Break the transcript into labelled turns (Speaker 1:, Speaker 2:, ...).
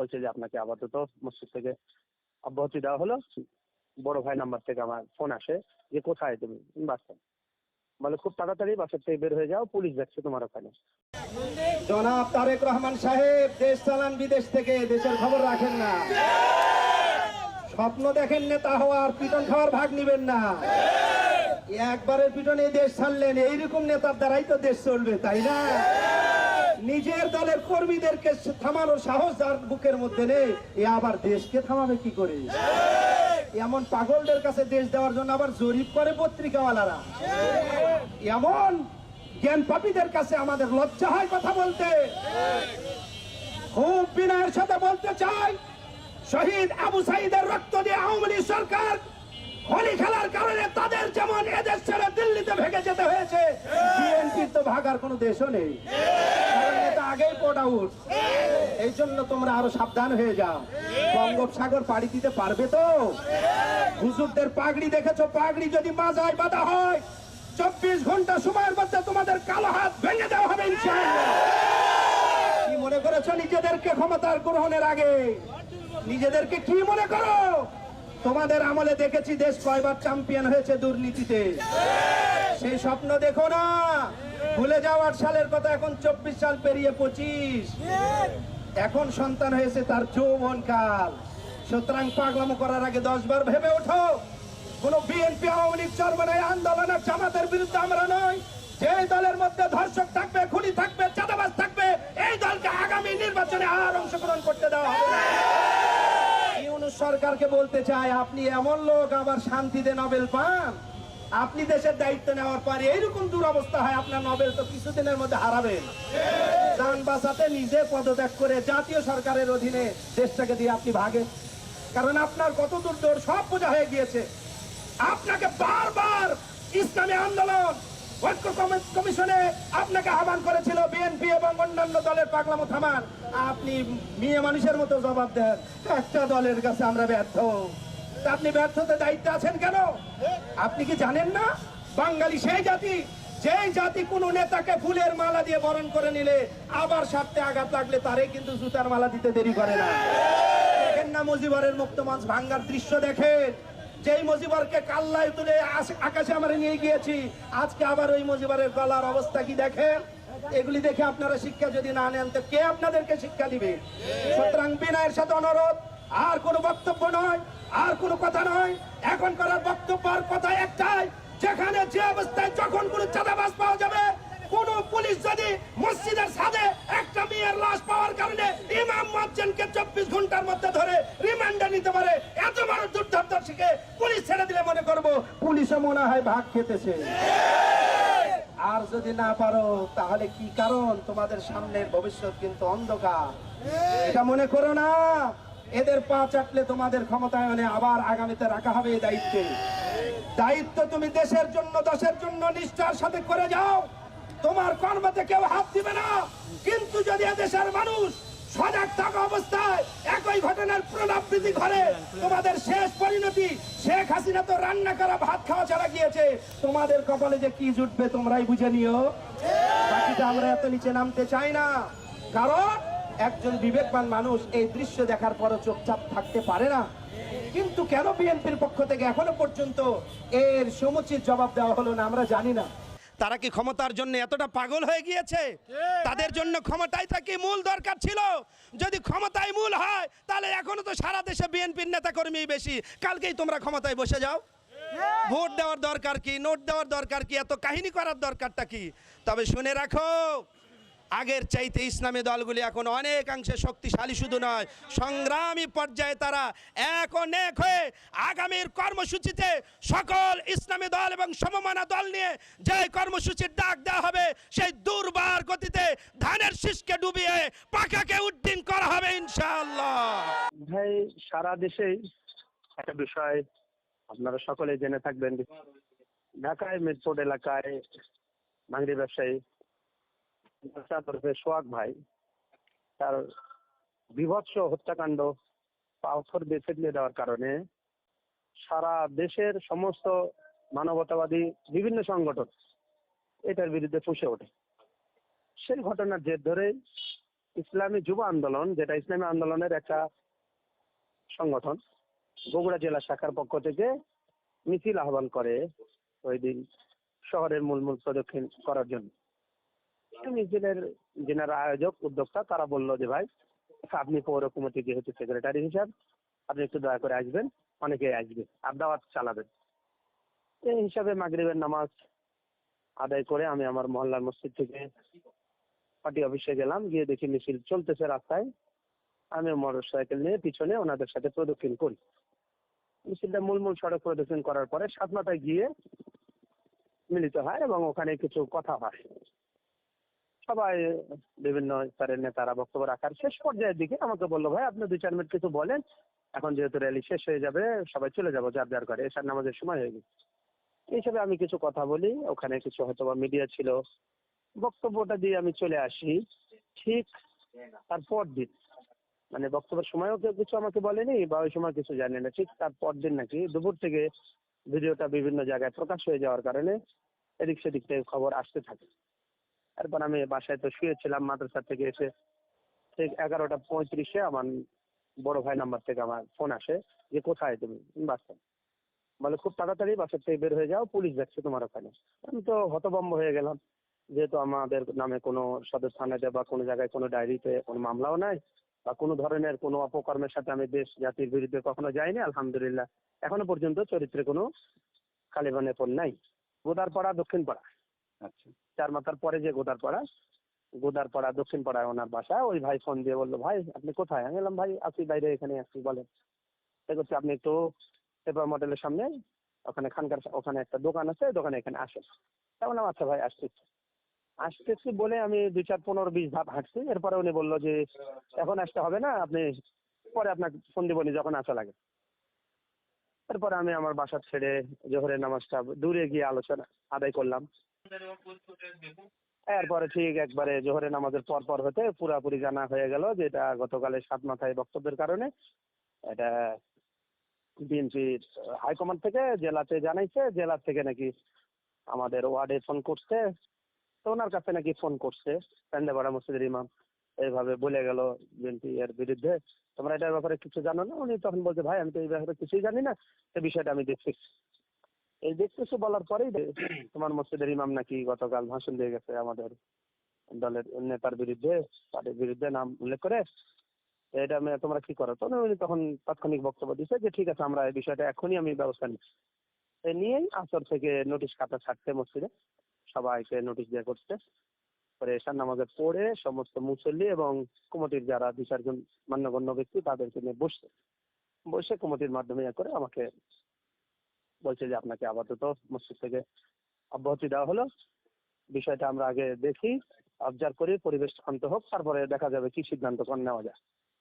Speaker 1: বলছে যে আপনাকে আপাতত মসজিদ থেকে অব্যাহতি দেওয়া হলো। বড় ভাই নাম্বার থেকে আমার ফোন আসে যে, কোথায় তুমি? বাসে। বলে, খুব তাড়াতাড়ি বাসার থেকে বের হয়ে যাও, পুলিশ যাচ্ছে তোমার ওখানে।
Speaker 2: জনাব তারেক রহমান সাহেব, দেশ চালান বিদেশ থেকে, দেশের খবর রাখেন না। স্বপ্ন দেখেন নেতা হওয়ার, পিটন খাওয়ার ভাগ নিবেন না। একবারের পিটনে দেশ ছাড়লেন, এইরকম নেতার দ্বারাই তো দেশ চলবে, তাই না? নিজের দলের কর্মীদেরকে থামানোর সাহস যার বুকের মধ্যে নেই। এ আবার দেশকে থামাবে কি করে? এমন পাগলদের কাছে দেশ দেওয়ার জন্য আবার জরিপ করে পত্রিকাওয়ালারা। এমন জ্ঞান পাপীদের কাছে আমাদের লজ্জা হয় কথা বলতে। খুব বিনয়ের সাথে বলতে চাই, শহীদ আবু সাইদের রক্ত দিয়ে আওয়ামী লীগ সরকার হোলি খেলার কারণে তাদের যেমন এদেশ ছেড়ে দিল্লিতে ভেগে যেতে হয়েছে, বিএনপির তো ভাগার কোনো দেশও নেই। আগেই পোর্ট আউট এই জন্য তোমরা আরও সাবধান হয়ে যাও। বঙ্গোপসাগর পাড়ি দিতে পারবে তো? হুজুরদের পাগড়ি দেখেছ? পাগড়ি যদি মাজায় বাঁধা হয়, চব্বিশ ঘণ্টা সময়ের মধ্যে তোমাদের কালো হাত ভেঙে দেওয়া হবে কি মনে করেছ নিজেদেরকে ক্ষমতার গ্রহণের আগে? নিজেদেরকে কি মনে করো? তোমাদের আমলে দেখেছি দেশ কয়বার চ্যাম্পিয়ন হয়েছে দুর্নীতিতে। সেই স্বপ্ন দেখো না। ভুলে যাওয়ার সালের কথা এখন চব্বিশ সাল পেরিয়ে পঁচিশ। এখন সন্তান হয়েছে তার যৌবন কাল। সুতরাং পাগলামো করার আগে দশ বার ভেবে ওঠো, কোন বিএনপি আওয়ামী লীগ চর্মনায় আন্দোলনের জামাতের বিরুদ্ধে আমরা নই। যে দলের মধ্যে ধর্ষক থাকবে, খুনি থাকবে, চাঁদাবাজ থাকবে, এই দলকে আগামী নির্বাচনে আর অংশগ্রহণ করতে দেওয়া হবে সরকারকে বলতে চাই, আপনি এমন লোক আবার শান্তিতে নোবেল পান। আপনি দেশের দায়িত্ব নেওয়ার পরে এইরকম দুরবস্থা হয়, আপনার নোবেল তো কিছুদিনের মধ্যে হারাবেন। যান বাঁচাতে নিজে পদত্যাগ করে জাতীয় সরকারের অধীনে দেশটাকে দিয়ে আপনি ভাগেন। কারণ আপনার কত দূর দূর সব বোঝা হয়ে গিয়েছে। আপনাকে বারবার ইসলামী আন্দোলন, ঐক্য কমিশনে আপনাকে আহ্বান করেছিল বিএনপি এবং অন্যান্য দলের পাগলামো থামান। আপনি মেয়ে মানুষের মতো জবাব দেন, একটা দলের কাছে আমরা ব্যর্থ। আপনি ব্যর্থতে দায়িত্বে আছেন কেন? আপনি কি জানেন না? বাঙালি সেই জাতি, যেই জাতি কোন নেতাকে ফুলের মালা দিয়ে বরণ করে নিলে আবার স্বার্থে আঘাত লাগলে তারে কিন্তু জুতার মালা দিতে দেরি করে না। দেখেন না মুজিবরের মুক্ত ভাঙ্গার দৃশ্য দেখেন। যেই মুজিবরকে কাল্লায় তুলে আকাশে আমরা নিয়ে গিয়েছি, আজকে আবার ওই মুজিবরের গলার অবস্থা কি দেখেন? এগুলি দেখে আপনারা শিক্ষা যদি না নেন, তো কে আপনাদেরকে শিক্ষা দিবে? সুতরাং বিনয়ের সাথে অনুরোধ আর কোনো বক্তব্য নয়, আর কোনো কথা নয়। এখন করার বক্তব্য আর কথা একটাই, যেখানে যে অবস্থায় যখন কোনো চাঁদাবাজ পাওয়া যাবে, কোন পুলিশ যদি মসজিদের ছাদে একটা মেয়ের লাশ পাওয়ার কারণে ইমাম মুয়াজ্জিনকে চব্বিশ ঘণ্টার মধ্যে ধরে রিমান্ডে নিতে পারে, এত বড় দুর্ধান্ত শিখে পুলিশ ছেড়ে দিলে মনে করব পুলিশে মনে হয় ভাগ খেতেছে। আর যদি না পারো, তাহলে কি কারণ? তোমাদের সামনের ভবিষ্যৎ কিন্তু অন্ধকার। এটা মনে করো না। এদের পা চাটলে তোমাদের ক্ষমতায়নে আবার আগামীতে রাখা হবে এই দায়িত্বে। দায়িত্ব তুমি দেশের জন্য দেশের জন্য নিষ্ঠার সাথে করে যাও। তোমার কর্মতে কেউ হাত দিবে না। কিন্তু যদি দেশের মানুষ সজাগ থাকা অবস্থায় একই ঘটনার পুনরাবৃত্তি করে, তোমাদের শেষ পরিণতি শেখ হাসিনা তো রান্না করা, ভাত খাওয়া ছাড়া গিয়েছে। তোমাদের কপালে যে কি জুটবে তোমরাই বুঝে নিও। বাকিটা আমরা এত নিচে নামতে চাই না। কারণ একজন বিবেকবান মানুষ এই দৃশ্য দেখার পরও চুপচাপ থাকতে পারে না। কিন্তু কেন বিএনপির পক্ষ থেকে এখনও পর্যন্ত এর সমুচিত জবাব দেওয়া হলো না, আমরা জানি না।
Speaker 3: তারা কি ক্ষমতার জন্য এতটা পাগল হয়ে গিয়েছে? তাদের জন্য ক্ষমতাই থাকি মূল দরকার ছিল। যদি ক্ষমতায় মূল হয়, তাহলে এখনও তো সারা দেশে বিএনপির নেতা কর্মী বেশি। কালকেই তোমরা ক্ষমতায় বসে যাও। ভোট দেওয়ার দরকার কি, নোট দেওয়ার দরকার কি, এত কাহিনী করার দরকারটা কি? তবে শুনে রাখো আগের চাইতে ইসলামী দলগুলি এখন অনেকাংশে শক্তিশালী শুধু নয়। সংগ্রামী পর্যায়ে তারা এক ও নেক হয়ে আগামীর কর্মসূচিতে সকল ইসলামী দল এবং সমমানা দল নিয়ে যে কর্মসূচির ডাক দেওয়া হবে, সেই দুর্বার গতিতে ধানের শীষকে ডুবিয়ে পাখাকে উড্ডিন করা হবে ইনশাআল্লাহ।
Speaker 1: ভাই, সারা দেশেই একটা বিষয় আপনারা সকলে জেনে থাকবেন। ঢাকায় মিরপুর এলাকায় মাংরি ব্যবসায়ী তরফে সোহাগ ভাই, তার বিভৎস হত্যাকাণ্ড, পাথর বেছে দিয়ে দেওয়ার কারণে সারা দেশের সমস্ত মানবতাবাদী বিভিন্ন সংগঠন এটার বিরুদ্ধে ফুসে ওঠে। সেই ঘটনার জের ধরে ইসলামী যুব আন্দোলন, যেটা ইসলামী আন্দোলনের একটা সংগঠন, বগুড়া জেলা শাখার পক্ষ থেকে মিছিল আহ্বান করে ওই দিন শহরের মূল মূল প্রদক্ষিণ করার জন্য। মিছিলের যেনারা আয়োজক, উদ্যোক্তা, তারা বলল যে, ভাই, আপনি পৌর কমিটি যেহেতু সেক্রেটারি হিসাব, আপনি একটু দয়া করে আসবেন অনেকে আসবে আর দাওয়াত চালাবেন। এই হিসাবে মাগরিবের নামাজ আদায় করে আমি আমার মহল্লার মসজিদ থেকে পার্টি অফিসে গেলাম, গিয়ে দেখি মিছিল চলতেছে রাস্তায়। আমি মোটর সাইকেল নিয়ে পিছনে ওনাদের সাথে প্রদক্ষিণ করি। মিছিলটা মূল মূল সড়ক প্রদক্ষিণ করার পরে সাতমাথায় গিয়ে মিলিত হয় এবং ওখানে কিছু কথা হয়। সবাই বিভিন্ন নেতারা বক্তব্য রাখার শেষ পর্যায়ের দিকে আমাকে বলল, ভাই, আপনি দুই চার মিনিট কিছু বলেন। এখন যেহেতু র্যালি শেষ হয়ে যাবে, সবাই চলে যাব, যার যার করে এসার নামাজের সময় হয়ে গেছে। আমি কিছু কথা বলি। ওখানে কিছু হয়তো বা মিডিয়া ছিল। বক্তব্যটা দিয়ে আমি চলে আসি। ঠিক তারপর দিন মানে বক্তব্যের সময়ও কেউ কিছু আমাকে বলেনি বা ওই সময় কিছু জানি না। ঠিক তারপর দিন নাকি দুপুর থেকে ভিডিওটা বিভিন্ন জায়গায় প্রকাশ হয়ে যাওয়ার কারণে এদিক সেদিক থেকে খবর আসতে থাকে। তারপর আমি বাসায় তো শুয়েছিলাম মাদ্রাসা থেকে এসে ঠিক এগারোটা পঁয়ত্রিশে আমার বড় ভাই নাম্বার থেকে আমার ফোন আসে যে, কোথায় তুমি? বাসা। বলে, খুব তাড়াতাড়ি বাসার থেকে বের হয়ে যাও, পুলিশ যাচ্ছে তোমার ওখানে। আমি তো হতভম্ব হয়ে গেলাম। যেহেতু আমাদের নামে কোনো সদর থানাতে বা কোনো জায়গায় কোনো ডায়েরিতে কোনো মামলাও নাই বা কোনো ধরনের কোনো অপকর্মের সাথে আমি দেশ জাতির বিরুদ্ধে কখনো যাইনি, আলহামদুলিল্লাহ। এখনও পর্যন্ত চরিত্রে কোনো কালিবানের পর নাই। গোদারপাড়া দক্ষিণ পাড়া
Speaker 4: আচ্ছা।
Speaker 1: চার মাথার পরে যে গোদারপাড়া গোদারপাড়া দক্ষিণ পাড়ায় ওনার বাসা, ওই ভাই ফোন দিয়ে বলল, ভাই, আপনি কোথায়? আমি বললাম, ভাই, আছি বাইরে এখানে আছি, বলেন। সে আপনি একটু পেপার মডেলের সামনে, ওখানে খানকার ওখানে একটা দোকান আছে দোকানে এখানে আসেন। তা বললাম আচ্ছা ভাই আসতেছি আসতেছি বলে আমি দুই চার পনেরো বিশ ধাপ হাঁটছি, এরপরে উনি বলল যে, এখন আসতে হবে না, আপনি পরে আপনাকে ফোন দিবনি যখন আসা লাগে এরপরে আমি আমার বাসা ছেড়ে জোহরের নামাজটা দূরে গিয়ে আলোচনা আদায় করলাম। এরপরে ঠিক একবারে জোহরের নামাজের পর পর হতে পুরাপুরি জানা হয়ে গেল যে এটা গতকালের সাত মাথায় বক্তব্যের কারণে এটা বিএনপির হাইকমান্ড থেকে জেলাতে জানাইছে, জেলা থেকে নাকি আমাদের ওয়ার্ডে ফোন করছে, তো ওনার কাছে নাকি ফোন করছে পেন্দাপাড়া মসজিদের ইমাম। এইভাবে বলে গেল বিএনপি এর বিরুদ্ধে। তোমরা এটার ব্যাপারে কিছু জানো না? উনি তখন বলছে, ভাই, আমি তো এই ব্যাপারে কিছুই জানি না। এই বিষয়টা আমি দেখছি। এই দেখতেছি বলার পরেই তোমার মসজিদের ইমাম নাকি গতকাল ভাষণ দিয়ে গেছে আমাদের দলের নেতার বিরুদ্ধে পার্টির বিরুদ্ধে নাম উল্লেখ করে। এটা তোমরা কি করো? তো উনি তখন তাৎক্ষণিক বক্তব্য দিচ্ছে যে ঠিক আছে, আমরা এই বিষয়টা এখনই আমি ব্যবস্থা নিচ্ছি। নিয়েই আসর থেকে নোটিশ খাতা ছাড়তে মসজিদে সবাইকে নোটিশ দেওয়া করছে। পরে এসার নামাজে পড়ে সমস্ত মুসল্লি এবং কমিটির যারা দু চারজন মান্যগণ্য ব্যক্তি তাদেরকে নিয়ে বসছে। বসে কমিটির মাধ্যমে করে আমাকে বলছে যে আপনাকে আপাতত মসজিদ থেকে অব্যাহতি দেওয়া হলো। বিষয়টা আমরা আগে দেখি অবজার্ভ করি, পরিবেশ শান্ত হোক, তারপরে দেখা যাবে কি সিদ্ধান্ত কোন নেওয়া যায়।